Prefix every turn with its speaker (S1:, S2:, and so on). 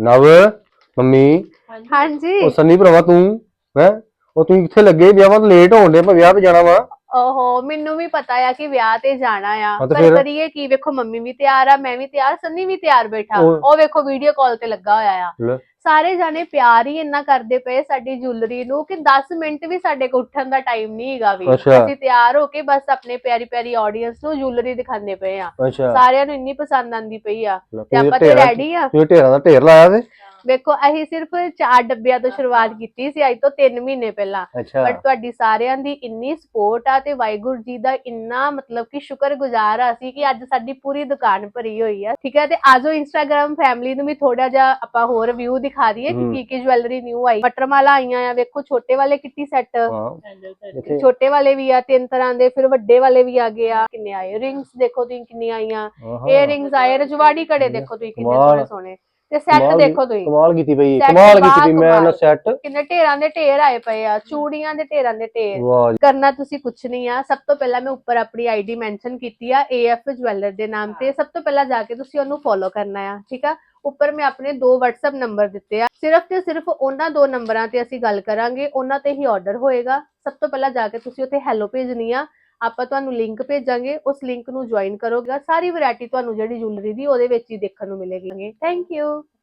S1: ਨਵ ਮੰਮੀ।
S2: ਹਾਂਜੀ।
S1: ਉਹ ਸੰਨੀ ਭਰਾਵਾ ਤੂੰ ਹੈ? ਉਹ ਤੂੰ ਕਿੱਥੇ ਲੱਗੇ ਵਿਆਹਾਂ ਤੋਂ ਲੇਟ ਹੋਣ ਦੇ ਮੈਂ ਵਿਆਹ ਤੇ ਜਾਣਾ ਵਾ।
S2: ਓਹੋ ਮੈਨੂੰ ਵੀ ਪਤਾ ਆ ਕਿ ਵਿਆਹ ਤੇ ਜਾਣਾ ਆ।
S1: ਹਾਂ ਤੇ
S2: ਪਰ
S1: ਫਿਰ?
S2: ਕਰੀਏ ਕੀ? ਵੇਖੋ ਮੰਮੀ ਵੀ ਤਿਆਰ ਆ ਮੈਂ ਵੀ ਤਿਆਰ ਸੰਨੀ ਵੀ ਤਿਆਰ ਬੈਠਾ।
S1: ਉਹ-
S2: ਉਹ ਵੇਖੋ ਵੀਡੀਓ ਕਾਲ ਤੇ ਲੱਗਾ ਹੋਇਆ ਆ।
S1: ਲੈ।
S2: ਸਾਰੇ ਜਾਣੇ ਪਿਆਰ ਹੀ ਇੰਨਾ ਕਰਦੇ ਪਏ ਸਾਡੀ ਜੁਐਲਰੀ ਨੂੰ ਕਿ 10 ਮਿੰਟ ਵੀ ਸਾਡੇ ਕੋਲ ਉੱਠਣ ਦਾ ਟਾਈਮ ਨਹੀਂ ਹੈਗਾ ਵੀ।
S1: ਅੱਛਾ।
S2: ਅਸੀਂ ਤਿਆਰ ਹੋ ਕੇ ਬਸ ਆਪਣੇ ਪਿਆਰੀ ਪਿਆਰੀ ਆਡੀਅנס ਨੂੰ ਜੁਐਲਰੀ ਦਿਖਾਉਂਦੇ ਪਏ ਆ।
S1: ਅੱਛਾ।
S2: ਸਾਰਿਆਂ ਨੂੰ ਇੰਨੀ ਪਸੰਦ ਆਂਦੀ ਪਈ ਆ। ਤੇ ਆਪਾਂ ਤੇ ਰੈਡੀ ਆ।
S1: ਤੂੰ ਢੇਰਾਂ ਦਾ ਢੇਰ ਲਾਇਆ ਤੇ?
S2: ਵੇਖੋ ਅਸੀਂ ਸਿਰਫ ਚਾਰ ਡੱਬਿਆਂ ਤੋਂ ਸ਼ੁਰੂਆਤ ਕੀਤੀ ਸੀ ਅੱਜ ਤੋਂ 3 ਮਹੀਨੇ ਪਹਿਲਾਂ।
S1: ਅੱਛਾ।
S2: ਬਟ ਤੁਹਾਡੀ ਸਾਰਿਆਂ ਦੀ ਇੰਨੀ ਸਪੋਰਟ ਆ ਤੇ ਵਾਹਿਗੁਰੂ ਜੀ ਦਾ ਇੰਨਾ ਮਤਲਬ ਕਿ ਸ਼ੁਕਰਗੁਜ਼ਾਰ ਆ ਅਸੀਂ ਕਿ ਅੱਜ ਸਾਡੀ ਪੂਰੀ ਦੁਕਾਨ ਭਰੀ ਹੋਈ ਆ। ਠੀਕ ਹੈ ਤੇ ਆਜੋ ਇੰਸਟਾਗ੍ਰam ਫੈਮਿਲੀ ਨੂੰ ਵੀ ਥੋੜਾ ਜਿਹਾ ਆਪਾਂ ਹੋਰ ਵਿਊ ਦਿਖਾ ਦਈਏ ਕਿ। ਕੀ ਕੀ ਜਵੈਲਰੀ ਨਿਊ ਆਈ। ਮਟਰ ਮਾਲਾ ਆਈਆਂ ਆ ਵੇਖੋ ਛੋਟੇ ਵਾਲੇ ਕਿੱਟੀ ਸੈੱਟ ਛੋਟੇ ਵਾਲੇ ਵੀ ਆ ਤਿੰਨ ਤਰ੍ਹਾਂ ਦੇ ਫਿਰ ਵੱਡੇ ਵਾਲੇ ਵੀ ਆ ਗਏ ਆ। ਕਿੰਨੇ ਆਏ? ਰਿੰਗਸ ਦੇਖੋ ਤੁਸੀਂ ਕਿੰਨੀਆਂ ਆਈਆਂ।
S1: ਆਹਾ।
S2: ਏਅਰਿੰਗਸ ਆਏ ਰਜਵਾੜੀ ਕੜੇ ਦੇਖੋ ਤੁਸੀਂ ਕਿੰਨੇ। ਸੋਹਣੇ ਸੋਹਣੇ ਤੇ ਸੈੱਟ
S1: ਕਮਾਲ
S2: ਦੇਖੋ ਤੁਸੀਂ।
S1: ਕਮਾਲ ਕੀਤੀ ਪਈ
S2: Set
S1: ਕਮਾਲ ਕੀਤੀ
S2: ਵਾਹ
S1: ਪਈ ਮੈਂ ਨਾ
S2: ਕਮਾਲ।
S1: ਸੈੱਟ
S2: ਕਿੰਨੇ ਢੇਰਾਂ ਦੇ ਢੇਰ ਆਏ ਪਏ ਆ ਚੂੜੀਆਂ ਦੇ ਢੇਰਾਂ ਦੇ ਢੇਰ।
S1: ਵਾਹ ਜੀ।
S2: ਕਰਨਾ ਤੁਸੀਂ ਕੁਛ ਨਹੀਂ ਆ। ਸਭ ਤੋਂ ਪਹਿਲਾਂ ਮੈਂ ਉੱਪਰ ਆਪਣੀ ਆਈਡੀ ਮੈਂਸ਼ਨ ਕੀਤੀ ਆ AF ਜਵੈਲਰ ਦੇ ਨਾਮ ਤੇ। ਸਭ ਤੋਂ ਪਹਿਲਾਂ ਜਾ ਕੇ ਤੁਸੀਂ ਉਹਨੂੰ ਫੋਲੋ ਕਰਨਾ ਆ ਠੀਕ ਆ? ਉੱਪਰ ਮੈਂ ਆਪਣੇ ਦੋ WhatsApp ਨੰਬਰ ਦਿੱਤੇ ਆ। ਸਿਰਫ ਤੇ ਸਿਰਫ ਉਹਨਾਂ ਦੋ ਨੰਬਰਾਂ ਤੇ ਅਸੀਂ ਗੱਲ ਕਰਾਂਗੇ ਉਹਨਾਂ ਤੇ ਹੀ ਆਰਡਰ ਹੋਏਗਾ। ਸਭ ਤੋਂ ਪਹਿਲਾਂ ਜਾ ਕੇ ਤੁਸੀਂ ਉੱਥੇ ਹੈਲੋ ਭੇਜਣੀ ਆ। ਆਪਾਂ ਤੁਹਾਨੂੰ ਲਿੰਕ ਭੇਜਾਂਗੇ, ਉਸ ਲਿੰਕ ਨੂੰ ਜੁਆਇਨ ਕਰੋਗੇ ਸਾਰੀ ਵੈਰਾਈਟੀ ਤੁਹਾਨੂੰ ਜਿਹੜੀ ਜੁਐਲਰੀ ਦੀ, ਉਹਦੇ ਵਿੱਚ ਹੀ ਦੇਖਣ ਨੂੰ ਮਿਲੇਗੀ। Thank you